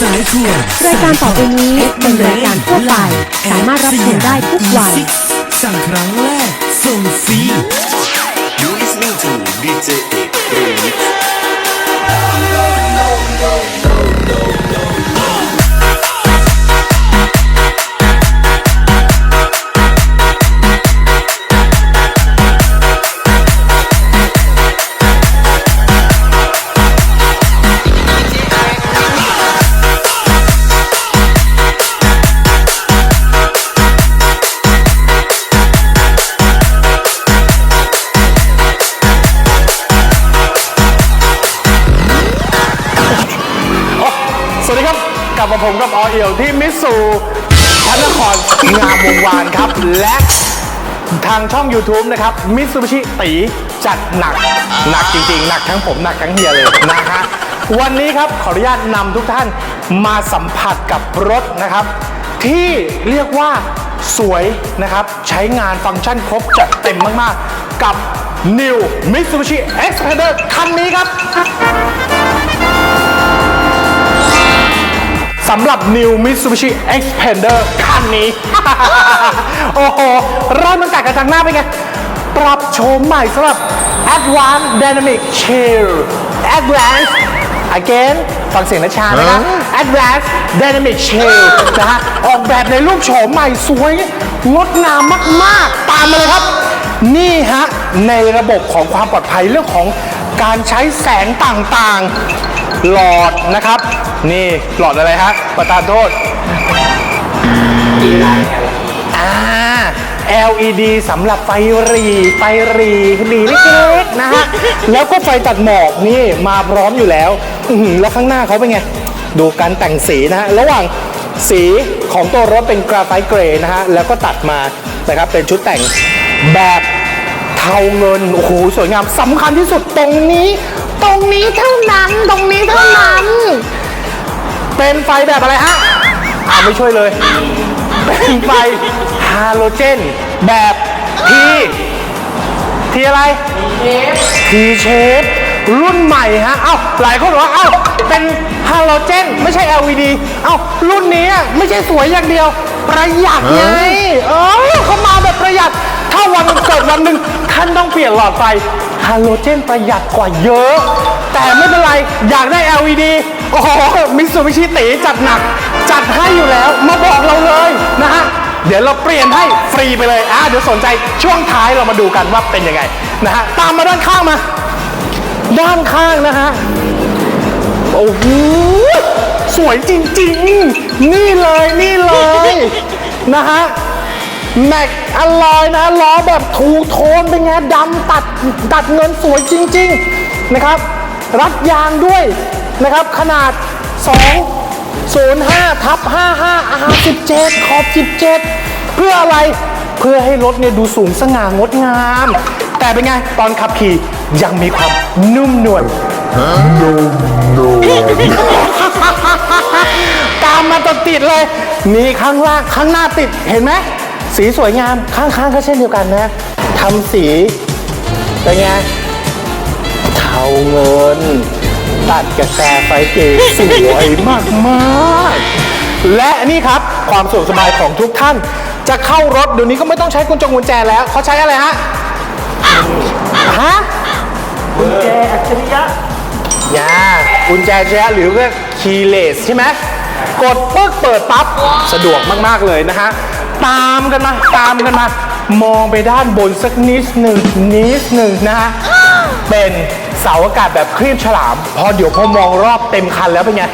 สายทวนรายการต่อไปนี้เป็นรายการทั่วไป สามารถรับชมได้ทุกวัยสั่งครั้งแรกส่งฟรี You listening to DJ Ek Remix ผมกับออเอียวที่มิสซูพระนครงามวงวานครับ และทางช่อง YouTube นะครับมิสซูบิชิตีจัดหนัก หนักจริงๆ หนักทั้งผมหนักทั้งเฮียเลยนะฮะวันนี้ครับขออนุญาตนำทุกท่านมาสัมผัสกับรถนะครับ ที่เรียกว่าสวยนะครับ ใช้งานฟังก์ชันครบจัดเต็มมากๆ กับ New Mitsubishi Xpander คันนี้ครับ สำหรับ New Mitsubishi Xpander คันนี้ โอ้โหเริ่มตั้งแต่กระจังหน้าเป็นไง ปรับโฉมใหม่สำหรับ Advanced Dynamic Chill Advanced again ฟังเสียงนะชานะครับ Advanced Dynamic Chill นะฮะ ออกแบบในรูปโฉมใหม่สวยงดงามมาก ๆ ตามมาเลยครับ นี่ฮะ ในระบบของความปลอดภัยเรื่องของการใช้แสงต่างๆ หลอดนะครับ นี่หลอดอะไรฮะ ประทานโทษ อ่า LED สำหรับไฟหรีไฟหรีหรีเล็กๆนะฮะ แล้วก็ไฟตัดหมอกนี่มาพร้อมอยู่แล้ว อื้อหือแล้วข้างหน้าเขาเป็นไง ดูการแต่งสีนะฮะ ระหว่างสีของตัวรถเป็นกราไฟต์เกรย์นะฮะ แล้วก็ตัดมานะครับเป็นชุดแต่งแบบเทาเงิน โอ้โห สวยงามสำคัญที่สุดตรงนี้ ตรงนี้เท่านั้น ตรงนี้เท่านั้น เป็นไฟแบบอะไรฮะอ่าไม่ช่วยเลย เป็นไฟฮาโลเจน แบบทีทีอะไร ทีเชฟรุ่นใหม่ฮะ เอ้า หลายคนบอกว่า เอ้า เป็นฮาโลเจน ไม่ใช่ LED เอ้า รุ่นนี้ไม่ใช่สวยอย่างเดียว ประหยัดไง เออเขามาแบบประหยัด ถ้าวันเกิดวันหนึ่งท่านต้องเปลี่ยนหลอดไฟฮาโลเจนประหยัดกว่าเยอะ แต่ไม่เป็นไร อยากได้ LED โอ้โหมิสูบิชิตีจัดหนัก จัดให้อยู่แล้ว มาบอกเราเลยนะฮะ เดี๋ยวเราเปลี่ยนให้ฟรีไปเลยอะเดี๋ยวสนใจช่วงท้ายเรามาดูกันว่าเป็นยังไงนะฮะ ตามมาด้านข้างมา ด้านข้างนะฮะ โอ้โห สวยจริง ๆ นี่เลยนี่เลยนะฮะแม็กอลลอยนะล้อแบบทูโทนเป็นไงดำตัดตัดเงินสวยจริง ๆ นะครับ รัดยางด้วย นะครับ ขนาด 205ทับ55 R17 ขอบ 17 เพื่ออะไรเพื่อให้รถเนี่ยดูสูงสง่างดงาม แต่เป็นไง ตอนขับขี่ยังมีความนุ่มนวลตามมาติดๆเลย มีข้างล่างข้างหน้าติดเห็นไหมสีสวยงามข้างๆก็เช่นเดียวกันนะทำสีเป็นไงเทาเงิน ตัดกระแสไฟเก๋สวยมากๆและนี่ครับความสะดวกสบายของทุกท่าน จะเข้ารถเดี๋ยวนี้ก็ไม่ต้องใช้กุญจงกุญแจแล้วเขาใช้อะไรฮะฮะกุญแจอัจฉริยะยากุญแจแจหรือเรียกคีย์เลสใช่ไหมกดปึ๊กเปิดปั๊บสะดวกมาก ๆ เลยนะฮะ ตามกันมา ตามกันมา มองไปด้านบนสักนิดหนึ่งนิดหนึ่งนะฮะ เป็นเสาอากาศแบบครีบฉลาม พอเดี๋ยวพอมองรอบเต็มคันแล้วเป็นไง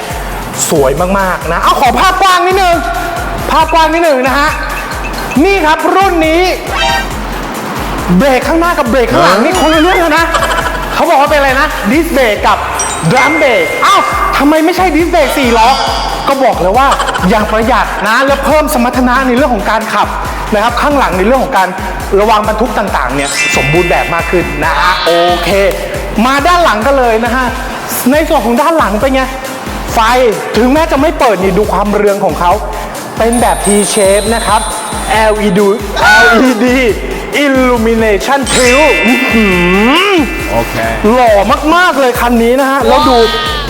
สวยมากๆนะ เอาขอภาพกว้างนิดนึง ภาพกว้างนิดนึงนะฮะ นี่ครับรุ่นนี้เบรกข้างหน้ากับเบรกข้างหลังนี่คนละเรื่องเลยนะ เขาบอกว่าเป็นอะไรนะดิสเบรกกับดรัมเบรกอ้าวทำไมไม่ใช่ดิสเบรกสี่ล้อ ก็บอกแล้วว่าอย่างประหยัดนะและเพิ่มสมรรถนะในเรื่องของการขับนะครับ ข้างหลังในเรื่องของการระวังบรรทุกต่างๆเนี่ยสมบูรณ์แบบมากขึ้นนะฮะโอเค มาด้านหลังกันเลยนะฮะในส่วนของด้านหลังเป็นไงไฟถึงแม้จะไม่เปิดนี่ดูความเรืองของเขาเป็นแบบ T shape นะครับ LED LED Illumination t i l โอเคหล่อมาก ๆ เลยคันนี้นะฮะ แล้วดู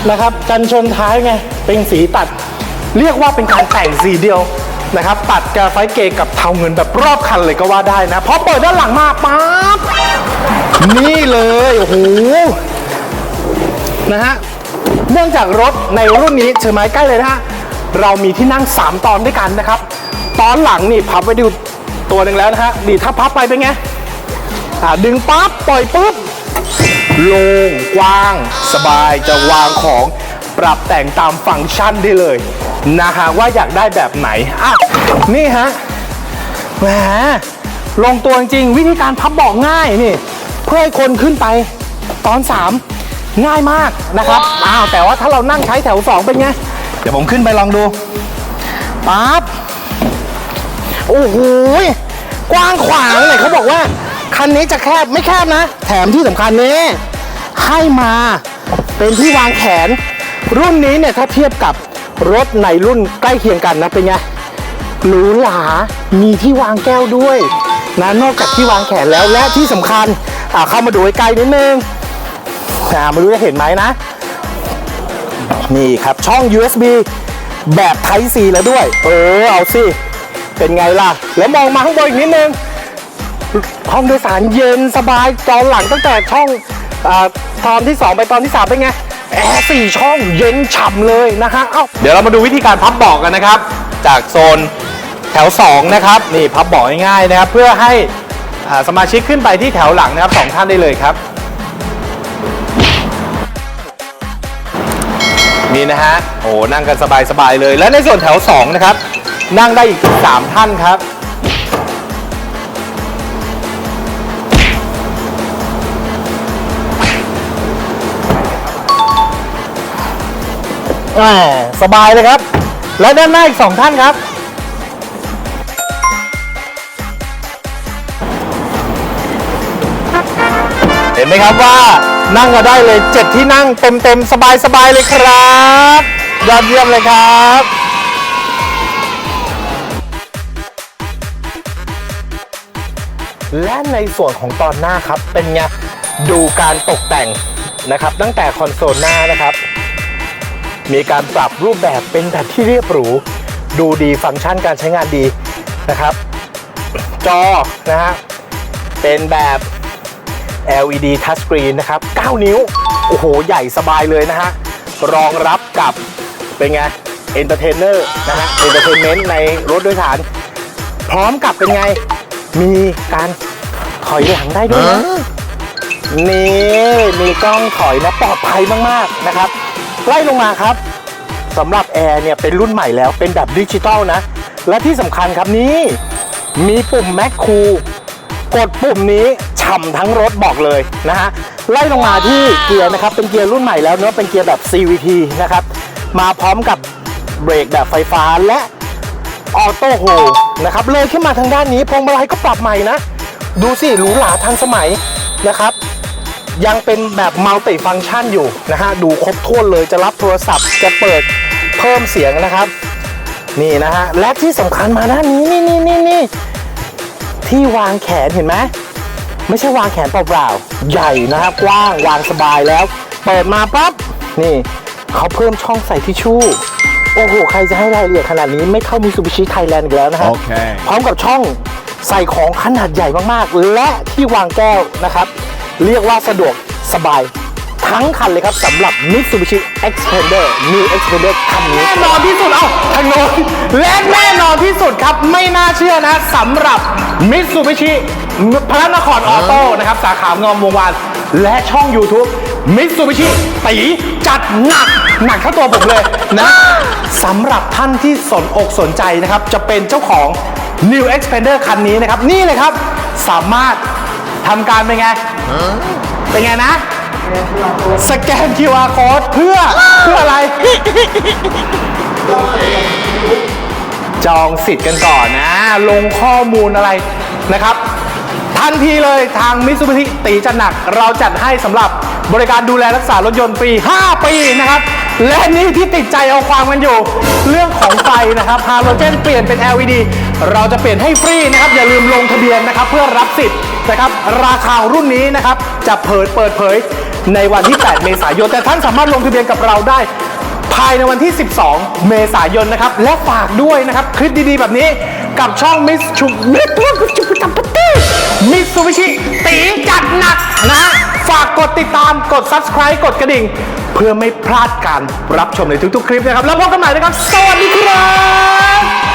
นะครับกันชนท้ายไงเป็นสีตัด เรียกว่าเป็นการแต่งสีเดียวนะครับตัดกาไฟเกกับเทาเงินแบบรอบคันเลยก็ว่าได้นะ เพอเปิดด้านหลังมาปั๊บนี่เลยโอ้โหนะฮะเนื่องจากรถในรุ่นนี้เชิญไม้ใกล้เลยนะฮะเรามีที่นั่ง 3 ตอนด้วยกันนะครับ ตอนหลังนี่พับไปดูตัวหนึ่งแล้วนะฮะดีถ้าพับไปเป็นไงอ่าดึงปั๊บปล่อยปุ๊บ โล่งกว้าง สบายจะวางของปรับแต่งตามฟังก์ชันได้เลยนะฮะว่าอยากได้แบบไหนอะนี่ฮะแหมลงตัวจริงๆวิธีการพับเบอกง่ายนี่ เพื่อให้คนขึ้นไปตอน 3 ง่ายมากนะครับอ้าวแต่ว่าถ้าเรานั่งใช้แถว 2 เป็นไง เดี๋ยวผมขึ้นไปลองดูปั๊บโอ้โหกว้างขวางเลยเขาบอกว่า คันนี้จะแคบไม่แคบนะ แถมที่สำคัญนี้ ให้มาเป็นที่วางแขน รุ่นนี้เนี่ยถ้าเทียบกับรถในรุ่นใกล้เคียงกันนะเป็นไงหรูหรา มีที่วางแก้วด้วยนะนอกจากที่วางแขนแล้วและที่สำคัญอ่าเข้ามาดูใกล้ๆนิดนึงอ่าไม่รู้จะเห็นไหมนะ นี่ครับช่อง USB แบบ Type C แล้วด้วย เออ เอาสิ เป็นไงล่ะ แล้วมองมาข้างบนอีกนิดนึง ห้องโดยสารเย็นสบายจอหลังตั้งแต่ช่องอตอนที่ 2 ไปตอนที่ 3 เป็นไงแอร์สี่ช่องเย็นฉ่ำเลยนะฮะเอ้าเดี๋ยวเรามาดูวิธีการพับเบอกกันนะครับ จากโซนแถว 2 นะครับ นี่พับเบอกง่ายๆนะครับ เพื่อให้สมาชิกขึ้นไปที่แถวหลังนะครับสองท่านได้เลยครับ นี่นะฮะโอ้นั่งกันสบายๆเลย และในส่วนแถว 2 นะครับ นั่งได้อีก 3 ท่านครับ สบายเลยครับ และด้านหน้าอีก2ท่านครับ เห็นไหมครับว่านั่งก็ได้เลยเจ็ดที่นั่งเต็มๆสบายสบายๆ เลยครับ ยอดเยี่ยมเลยครับและในส่วนของตอนหน้าครับเป็นไงดูการตกแต่งนะครับ ตั้งแต่คอนโซลหน้านะครับ มีการปรับรูปแบบเป็นแบบที่เรียบหรู ดูดีฟังก์ชันการใช้งานดีนะครับ จอนะฮะเป็นแบบ LED Touchscreen นะครับ 9 นิ้ว โอ้โห ใหญ่สบายเลยนะฮะ รองรับกับเป็นไง Entertainer นะฮะ Entertainment ในรถโดยสาร พร้อมกับเป็นไง มีการถอยหลังได้ด้วยนะนี่ มีกล้องถอยนะ ปลอดภัยมาก ๆ นะครับ ไล่ลงมาครับสำหรับแอร์เนี่ยเป็นรุ่นใหม่แล้วเป็นแบบดิจิตอลนะ และที่สำคัญครับนี่มีปุ่ม Mac Cool กดปุ่มนี้ฉ่ำทั้งรถบอกเลยนะฮะไล่ลงมาที่เกียร์นะครับเป็นเกียร์รุ่นใหม่แล้วเนอะเป็นเกียร์แบบ CVT นะครับมาพร้อมกับเบรกแบบไฟฟ้าและออโต้โฮนะครับเลยขึ้นมาทางด้านนี้พวงมาลัยก็ปรับใหม่นะ ดูสิหรูหราทันสมัยนะครับ ยังเป็นแบบมัลติฟัง c t ชันอยู่นะฮะ ดูครบถ้วนเลยจะรับโทรศัพท์จะเปิดเพิ่มเสียงนะครับ นี่นะฮะ และที่สำคัญมาด้านนี้นี่นี่นี่นี่ที่วางแขนเห็นไหมไม่ใช่วางแขนเปล่าๆ ใหญ่นะครับกว้างวางสบายแล้ว เปิดมาปั๊บนี่เขาเพิ่มช่องใส่ทิชชู่โอ้โห ใครจะให้รายละเอียดขนาดนี้ไม่เท่ามิ t ูบิชิไทยแลนด์อีกแล้วนะฮะโอเคพร้อมกับช่องใส่ของขนาดใหญ่มากๆ และที่วางแก้วนะครับ เรียกว่าสะดวกสบายทั้งคันเลยครับสำหรับ Mitsubishi Xpander New Xpander คันนี้แน่นอนที่สุด เอ้าทางโน้นและแน่นอนที่สุดครับ ไม่น่าเชื่อนะสำหรับ Mitsubishi พระนครออโต้นะครับ สาขางอมวงวาน และช่อง YouTube Mitsubishi ตีจัดหนัก หนักเท่าตัวผมเลยนะสำหรับท่านที่สนอกสนใจนะครับ จะเป็นเจ้าของ New Xpander คันนี้นะครับ นี่เลยครับ สามารถทำการเป็นไง เป็นไงนะ สแกน QR code เพื่อเพื่ออะไร จองสิทธิ์กันก่อนนะ ลงข้อมูลอะไรนะครับ ทันทีเลยทางมิ t ซูบิชิตีจัดหนัก เราจัดให้สำหรับบริการดูแลรักษารถยนต์ฟรี 5 ปีนะครับ และนี่ที่ติดใจเอาความกันอยู่ เรื่องของไฟนะครับฮาโลเจนเปลี่ยนเป็น LED เราจะเปลี่ยนให้ฟรีนะครับอย่าลืมลงทะเบียนนะครับเพื่อรับสิทธิ์นะครับราคารุ่นนี้นะครับจะเปิดเปิดเผยในวันที่ 8 เมษายน แต่ท่านสามารถลงทะเบียนกับเราได้ภายในวันที่ 12 เมษายนนะครับ และฝากด้วยนะครับ คลิปดีๆ แบบนี้กับช่องมิสชุมมิสมิสมิสมิสมิสมิสมิสมิสมิสมิสมิสมิ กดติดตามกด subscribe กดกระดิ่ง เพื่อไม่พลาดการรับชมในทุกๆ คลิปนะครับ แล้วพบกันใหม่นะครับ สวัสดีครับ